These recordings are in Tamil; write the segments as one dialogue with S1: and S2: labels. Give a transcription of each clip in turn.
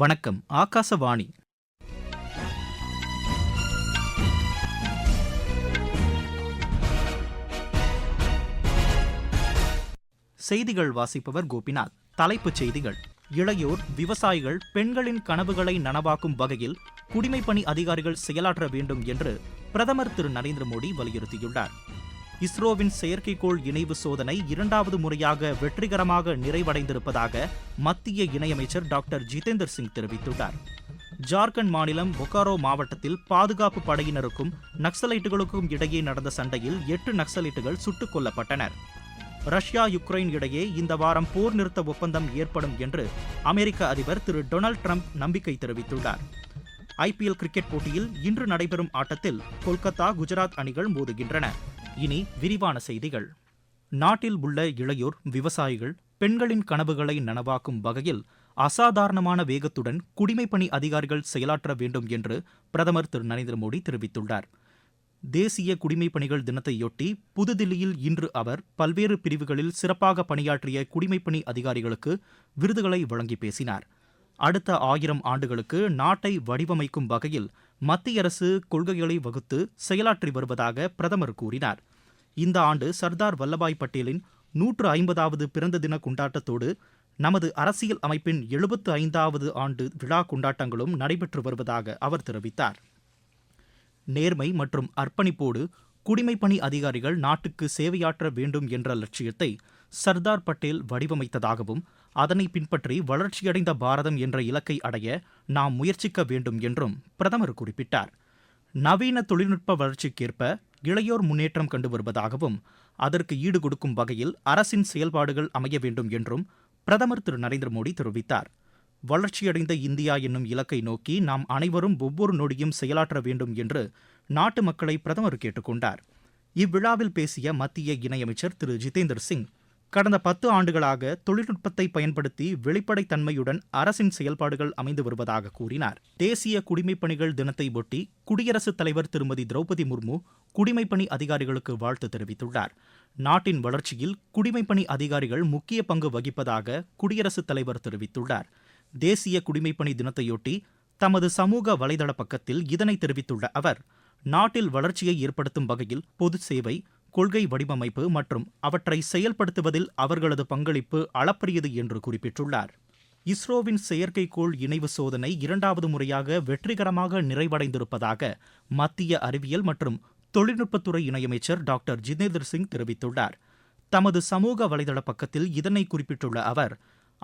S1: வணக்கம் ஆகாசவாணி செய்திகள் வாசிப்பவர் கோபிநாத் தலைப்புச் செய்திகள் இளையோர் விவசாயிகள் பெண்களின் கனவுகளை நனவாக்கும் வகையில் குடிமைப்பணி அதிகாரிகள் செயலாற்ற வேண்டும் என்று பிரதமர் திரு நரேந்திர மோடி வலியுறுத்தியுள்ளார் இஸ்ரோவின் செயற்கைக்கோள் இணைவு சோதனை இரண்டாவது முறையாக வெற்றிகரமாக நிறைவடைந்திருப்பதாக மத்திய இணையமைச்சர் டாக்டர் ஜிதேந்தர் சிங் தெரிவித்துள்ளார் ஜார்க்கண்ட் மாநிலம் பொக்காரோ மாவட்டத்தில் பாதுகாப்பு படையினருக்கும் நக்சலைட்டுகளுக்கும் இடையே நடந்த சண்டையில் எட்டு நக்சலைட்டுகள் சுட்டுக் கொல்லப்பட்டனர் ரஷ்யா யுக்ரைன் இடையே இந்த வாரம் போர் நிறுத்த ஒப்பந்தம் ஏற்படும் என்று அமெரிக்க அதிபர் திரு டொனால்ட் ட்ரம்ப் நம்பிக்கை தெரிவித்துள்ளார் ஐபிஎல் கிரிக்கெட் போட்டியில் இன்று நடைபெறும் ஆட்டத்தில் கொல்கத்தா குஜராத் அணிகள் மோதுகின்றன இனி விரிவான செய்திகள் நாட்டில் உள்ள இளையோர் விவசாயிகள் பெண்களின் கனவுகளை நனவாக்கும் வகையில் அசாதாரணமான வேகத்துடன் பணி அதிகாரிகள் செயலாற்ற வேண்டும் என்று பிரதமர் திரு நரேந்திர மோடி தெரிவித்துள்ளார் தேசிய பணிகள் தினத்தையொட்டி புதுதில்லியில் இன்று அவர் பல்வேறு பிரிவுகளில் சிறப்பாக பணியாற்றிய பணி அதிகாரிகளுக்கு விருதுகளை வழங்கி பேசினார் அடுத்த ஆயிரம் ஆண்டுகளுக்கு நாட்டை வடிவமைக்கும் வகையில் மத்திய அரசு கொள்கைகளை வகுத்து செயலாற்றி வருவதாக பிரதமர் கூறினார் இந்த ஆண்டு சர்தார் வல்லபாய் பட்டேலின் நூற்று ஐம்பதாவது பிறந்த தின கொண்டாட்டத்தோடு நமது அரசியல் அமைப்பின் எழுபத்து ஐந்தாவது ஆண்டு விழா கொண்டாட்டங்களும் நடைபெற்று வருவதாக அவர் தெரிவித்தார் நேர்மை மற்றும் அர்ப்பணிப்போடு குடிமைப்பணி அதிகாரிகள் நாட்டுக்கு சேவையாற்ற வேண்டும் என்ற லட்சியத்தை சர்தார் பட்டேல் வடிவமைத்ததாகவும் அதனை பின்பற்றி வளர்ச்சியடைந்த பாரதம் என்ற இலக்கை அடைய நாம் முயற்சிக்க வேண்டும் என்றும் பிரதமர் குறிப்பிட்டார் நவீன தொழில்நுட்ப வளர்ச்சிக்கேற்ப இளையோர் முன்னேற்றம் கண்டு வருவதாகவும் அதற்கு ஈடு கொடுக்கும் வகையில் அரசின் செயல்பாடுகள் அமைய வேண்டும் என்றும் பிரதமர் திரு நரேந்திர மோடி தெரிவித்தார் வளர்ச்சியடைந்த இந்தியா என்னும் இலக்கை நோக்கி நாம் அனைவரும் ஒவ்வொரு நொடியும் செயலாற்ற வேண்டும் என்று நாட்டு மக்களை பிரதமர் கேட்டுக்கொண்டார் இவ்விழாவில் பேசிய மத்திய இணையமைச்சர் திரு ஜிதேந்தர் சிங் கடந்த பத்து ஆண்டுகளாக தொழில்நுட்பத்தை பயன்படுத்தி வெளிப்படைத்தன்மையுடன் அரசின் செயல்பாடுகள் அமைந்து வருவதாக கூறினார் தேசிய குடிமைப் பணிகள் தினத்தை ஒட்டி குடியரசுத் தலைவர் திருமதி திரௌபதி முர்மு குடிமைப்பணி அதிகாரிகளுக்கு வாழ்த்து தெரிவித்துள்ளார் நாட்டின் வளர்ச்சியில் குடிமைப்பணி அதிகாரிகள் முக்கிய பங்கு வகிப்பதாக குடியரசுத் தலைவர் தெரிவித்துள்ளார் தேசிய குடிமைப்பணி தினத்தையொட்டி தமது சமூக வலைதள பக்கத்தில் இதனை தெரிவித்துள்ள அவர் நாட்டில் வளர்ச்சியை ஏற்படுத்தும் வகையில் பொது சேவை கொள்கை வடிவமைப்பு மற்றும் அவற்றை செயல்படுத்துவதில் அவர்களது பங்களிப்பு அளப்பரியது என்று குறிப்பிட்டுள்ளார் இஸ்ரோவின் செயற்கைக்கோள் இணைவு சோதனை இரண்டாவது முறையாக வெற்றிகரமாக நிறைவடைந்திருப்பதாக மத்திய அறிவியல் மற்றும் தொழில்நுட்பத்துறை இணையமைச்சர் டாக்டர் ஜிதேந்திர சிங் தெரிவித்துள்ளார் தமது சமூக வலைதள பக்கத்தில் இதனை குறிப்பிட்டுள்ள அவர்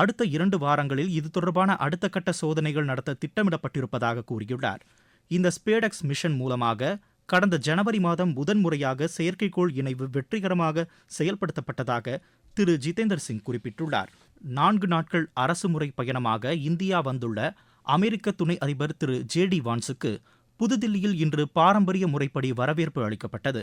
S1: அடுத்த இரண்டு வாரங்களில் இது தொடர்பான அடுத்த கட்ட சோதனைகள் நடத்த திட்டமிடப்பட்டிருப்பதாக கூறியுள்ளார் இந்த ஸ்பேடெக்ஸ் மிஷன் மூலமாக கடந்த ஜனவரி மாதம் முதன்முறையாக செயற்கைக்கோள் இணைவு வெற்றிகரமாக செயல்படுத்தப்பட்டதாக திரு ஜிதேந்தர் சிங் குறிப்பிட்டுள்ளார் நான்கு நாட்கள் அரசுமுறை பயணமாக இந்தியா வந்துள்ள அமெரிக்க துணை அதிபர் திரு ஜே டி வான்ஸுக்கு புதுதில்லியில் இன்று பாரம்பரிய முறைப்படி வரவேற்பு அளிக்கப்பட்டது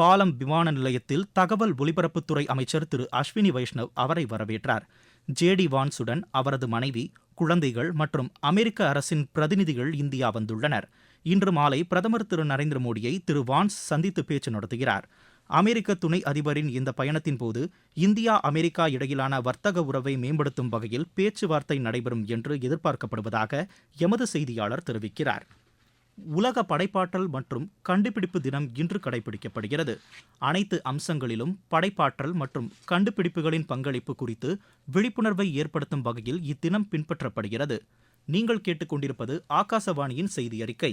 S1: பாலம் விமான நிலையத்தில் தகவல் ஒலிபரப்புத்துறை அமைச்சர் திரு அஸ்வினி வைஷ்ணவ் அவரை வரவேற்றார் ஜேடி வான்ஸுடன் அவரது மனைவி குழந்தைகள் மற்றும் அமெரிக்க அரசின் பிரதிநிதிகள் இந்தியா வந்துள்ளனர் இன்று மாலை பிரதமர் திரு நரேந்திர மோடியை திரு வான்ஸ் சந்தித்து பேச்சு நடத்துகிறார் அமெரிக்க துணை அதிபரின் இந்த பயணத்தின் போது இந்தியா அமெரிக்கா இடையிலான வர்த்தக உறவை மேம்படுத்தும் வகையில் பேச்சுவார்த்தை நடைபெறும் என்று எதிர்பார்க்கப்படுவதாக எமது செய்தியாளர் தெரிவிக்கிறார் உலக படைப்பாற்றல் மற்றும் கண்டுபிடிப்பு தினம் இன்று கடைபிடிக்கப்படுகிறது அனைத்து அம்சங்களிலும் படைப்பாற்றல் மற்றும் கண்டுபிடிப்புகளின் பங்களிப்பு குறித்து விழிப்புணர்வை ஏற்படுத்தும் வகையில் இத்தினம் பின்பற்றப்படுகிறது நீங்கள் கேட்டுக்கொண்டிருப்பது ஆகாசவாணியின் செய்தி அறிக்கை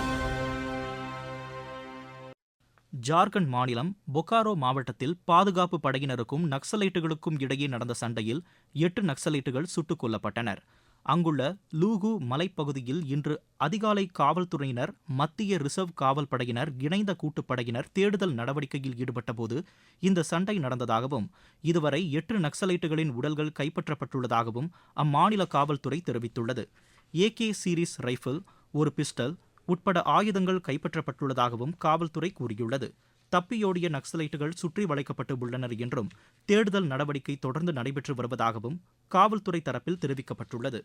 S1: ஜார்க்கண்ட் மாநிலம் பொக்காரோ மாவட்டத்தில் பாதுகாப்பு படையினருக்கும் நக்சலைட்டுகளுக்கும் இடையே நடந்த சண்டையில் எட்டு நக்சலைட்டுகள் சுட்டுக் கொல்லப்பட்டனர் அங்குள்ள லூகு மலைப்பகுதியில் இன்று அதிகாலை காவல்துறையினர் மத்திய ரிசர்வ் காவல் படையினர் இணைந்த கூட்டுப்படையினர் தேடுதல் நடவடிக்கையில் ஈடுபட்டபோது இந்த சண்டை நடந்ததாகவும் இதுவரை எட்டு நக்சலைட்டுகளின் உடல்கள் கைப்பற்றப்பட்டுள்ளதாகவும் அம்மாநில காவல்துறை தெரிவித்துள்ளது ஏகே சீரிஸ் ரைஃபிள் ஒரு பிஸ்டல் உட்பட ஆயுதங்கள் கைப்பற்றப்பட்டுள்ளதாகவும் காவல்துறை கூறியுள்ளது தப்பியோடிய நக்சலைட்டுகள் சுற்றி வளைக்கப்பட்டு உள்ளனர் என்றும் தேடுதல் நடவடிக்கை தொடர்ந்து நடைபெற்று வருவதாகவும் காவல்துறை தரப்பில் தெரிவிக்கப்பட்டுள்ளது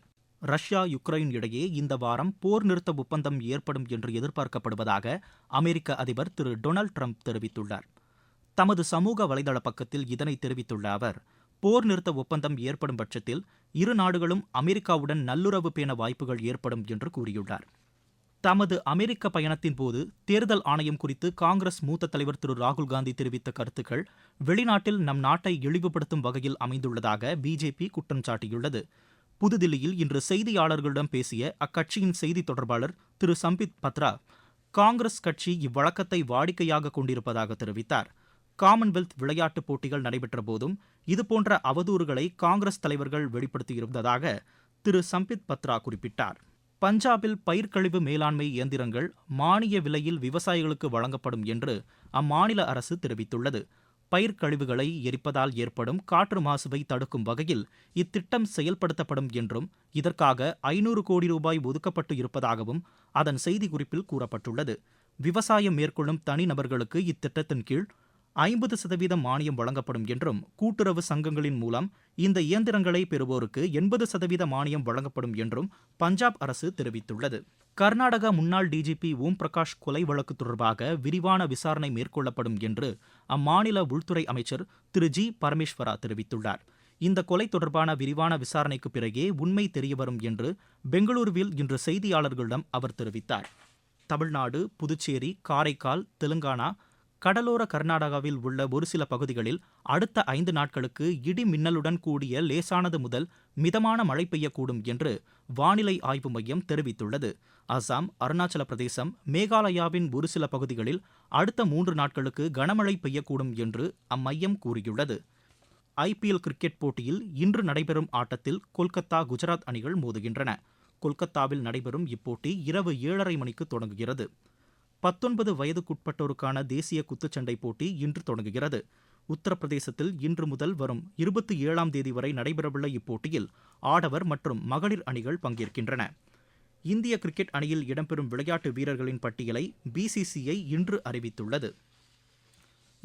S1: ரஷ்யா யுக்ரைன் இடையே இந்த வாரம் போர் நிறுத்த ஒப்பந்தம் ஏற்படும் என்று எதிர்பார்க்கப்படுவதாக அமெரிக்க அதிபர் திரு டொனால்டு ட்ரம்ப் தெரிவித்துள்ளார் தமது சமூக வலைதள பக்கத்தில் இதனை தெரிவித்துள்ள அவர் போர் நிறுத்த ஒப்பந்தம் ஏற்படும் பட்சத்தில் இரு நாடுகளும் அமெரிக்காவுடன் நல்லுறவு பேண வாய்ப்புகள் ஏற்படும் என்று கூறியுள்ளார் தமது அமெரிக்க பயணத்தின் போது தேர்தல் ஆணையம் குறித்து காங்கிரஸ் மூத்த தலைவர் திரு ராகுல் காந்தி தெரிவித்த கருத்துக்கள் வெளிநாட்டில் நம் நாட்டை இழிவுபடுத்தும் வகையில் அமைந்துள்ளதாக பிஜேபி குற்றம் சாட்டியுள்ளது புதுதில்லியில் இன்று செய்தியாளர்களிடம் பேசிய அக்கட்சியின் செய்தி தொடர்பாளர் திரு சம்பித் பத்ரா காங்கிரஸ் கட்சி இவ்வழக்கத்தை வாடிக்கையாக கொண்டிருப்பதாக தெரிவித்தார் காமன்வெல்த் விளையாட்டுப் போட்டிகள் நடைபெற்ற போதும் இதுபோன்ற அவதூறுகளை காங்கிரஸ் தலைவர்கள் வெளிப்படுத்தியிருந்ததாக திரு சம்பித் பத்ரா குறிப்பிட்டார் பஞ்சாபில் பயிர்கழிவு மேலாண்மை இயந்திரங்கள் மானிய விலையில் விவசாயிகளுக்கு வழங்கப்படும் என்று அம்மாநில அரசு தெரிவித்துள்ளது பயிர்கழிவுகளை எரிப்பதால் ஏற்படும் காற்று மாசுவை தடுக்கும் வகையில் இத்திட்டம் செயல்படுத்தப்படும் என்றும் இதற்காக ஐநூறு கோடி ரூபாய் ஒதுக்கப்பட்டு இருப்பதாகவும் அதன் செய்திக்குறிப்பில் கூறப்பட்டுள்ளது விவசாயம் மேற்கொள்ளும் தனிநபர்களுக்கு இத்திட்டத்தின் கீழ் ஐம்பது சதவீதம் மானியம் வழங்கப்படும் என்றும் கூட்டுறவு சங்கங்களின் மூலம் இந்த இயந்திரங்களை பெறுவோருக்கு எண்பது சதவீத மானியம் வழங்கப்படும் என்றும் பஞ்சாப் அரசு தெரிவித்துள்ளது கர்நாடக முன்னாள் டிஜிபி ஓம் பிரகாஷ் கொலை வழக்கு தொடர்பாக விரிவான விசாரணை மேற்கொள்ளப்படும் என்று அம்மாநில உள்துறை அமைச்சர் திரு ஜி பரமேஸ்வரா தெரிவித்துள்ளார் இந்த கொலை தொடர்பான விரிவான விசாரணைக்கு பிறகே உண்மை தெரியவரும் என்று பெங்களூருவில் இன்று செய்தியாளர்களிடம் அவர் தெரிவித்தார் தமிழ்நாடு புதுச்சேரி காரைக்கால் தெலுங்கானா கடலோர கர்நாடகாவில் உள்ள ஒரு சில பகுதிகளில் அடுத்த ஐந்து நாட்களுக்கு இடி மின்னலுடன் கூடிய லேசானது முதல் மிதமான மழை பெய்யக்கூடும் என்று வானிலை ஆய்வு மையம் தெரிவித்துள்ளது அசாம் அருணாச்சல பிரதேசம் மேகாலயாவின் ஒரு சில பகுதிகளில் அடுத்த மூன்று நாட்களுக்கு கனமழை பெய்யக்கூடும் என்று அம்மையம் கூறியுள்ளது ஐபிஎல் கிரிக்கெட் போட்டியில் இன்று நடைபெறும் ஆட்டத்தில் கொல்கத்தா குஜராத் அணிகள் மோதுகின்றன கொல்கத்தாவில் நடைபெறும் இப்போட்டி இரவு ஏழரை மணிக்கு தொடங்குகிறது பத்தொன்பது வயதுக்குட்பட்டோருக்கான தேசிய குத்துச்சண்டை போட்டி இன்று தொடங்குகிறது உத்தரப்பிரதேசத்தில் இன்று முதல் வரும் இருபத்தி ஏழாம் தேதி வரை நடைபெறவுள்ள இப்போட்டியில் ஆடவர் மற்றும் மகளிர் அணிகள் பங்கேற்கின்றன இந்திய கிரிக்கெட் அணியில் இடம்பெறும் விளையாட்டு வீரர்களின் பட்டியலை பிசிசிஐ இன்று அறிவித்துள்ளது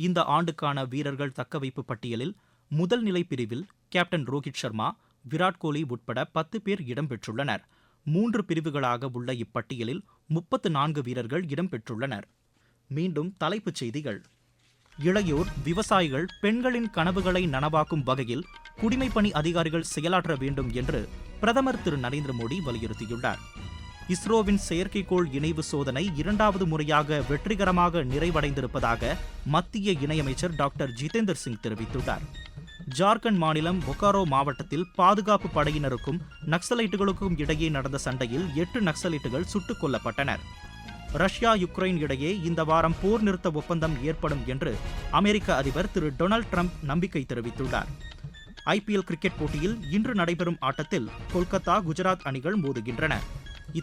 S1: இந்த ஆண்டுக்கான வீரர்கள் தக்கவைப்பு பட்டியலில் முதல் நிலை பிரிவில் கேப்டன் ரோஹித் சர்மா விராட் கோலி உட்பட பத்து பேர் இடம்பெற்றுள்ளனர் மூன்று பிரிவுகளாக உள்ள இப்பட்டியலில் முப்பத்து நான்கு வீரர்கள் இடம்பெற்றுள்ளனர் மீண்டும் தலைப்புச் செய்திகள் இளையோர் விவசாயிகள் பெண்களின் கனவுகளை நனவாக்கும் வகையில் குடிமைப்பணி அதிகாரிகள் செயலாற்ற வேண்டும் என்று பிரதமர் திரு நரேந்திர மோடி வலியுறுத்தியுள்ளார் இஸ்ரோவின் செயற்கைக்கோள் இணைவு சோதனை இரண்டாவது முறையாக வெற்றிகரமாக நிறைவடைந்திருப்பதாக மத்திய இணையமைச்சர் டாக்டர் ஜிதேந்தர் சிங் தெரிவித்துள்ளார் ஜார்க்கண்ட் மாநிலம் பொக்காரோ மாவட்டத்தில் பாதுகாப்பு படையினருக்கும் நக்சலைட்டுகளுக்கும் இடையே நடந்த சண்டையில் எட்டு நக்சலைட்டுகள் சுட்டுக் கொல்லப்பட்டனர் ரஷ்யா யுக்ரைன் இடையே இந்த வாரம் போர் நிறுத்த ஒப்பந்தம் ஏற்படும் என்று அமெரிக்க அதிபர் திரு டொனால்ட் ட்ரம்ப் நம்பிக்கை தெரிவித்துள்ளார் ஐபிஎல் கிரிக்கெட் போட்டியில் இன்று நடைபெறும் ஆட்டத்தில் கொல்கத்தா குஜராத் அணிகள் மோதுகின்றன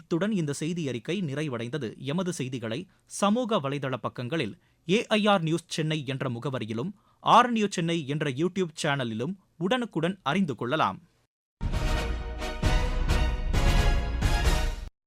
S1: இத்துடன் இந்த செய்தி அறிக்கை நிறைவடைந்தது எமது செய்திகளை சமூக வலைதள பக்கங்களில் ஏஐஆர் நியூஸ் சென்னை என்ற முகவரியிலும் ஆர் சென்னை என்ற யூடியூப் சேனலிலும் உடனுக்குடன் அறிந்து கொள்ளலாம்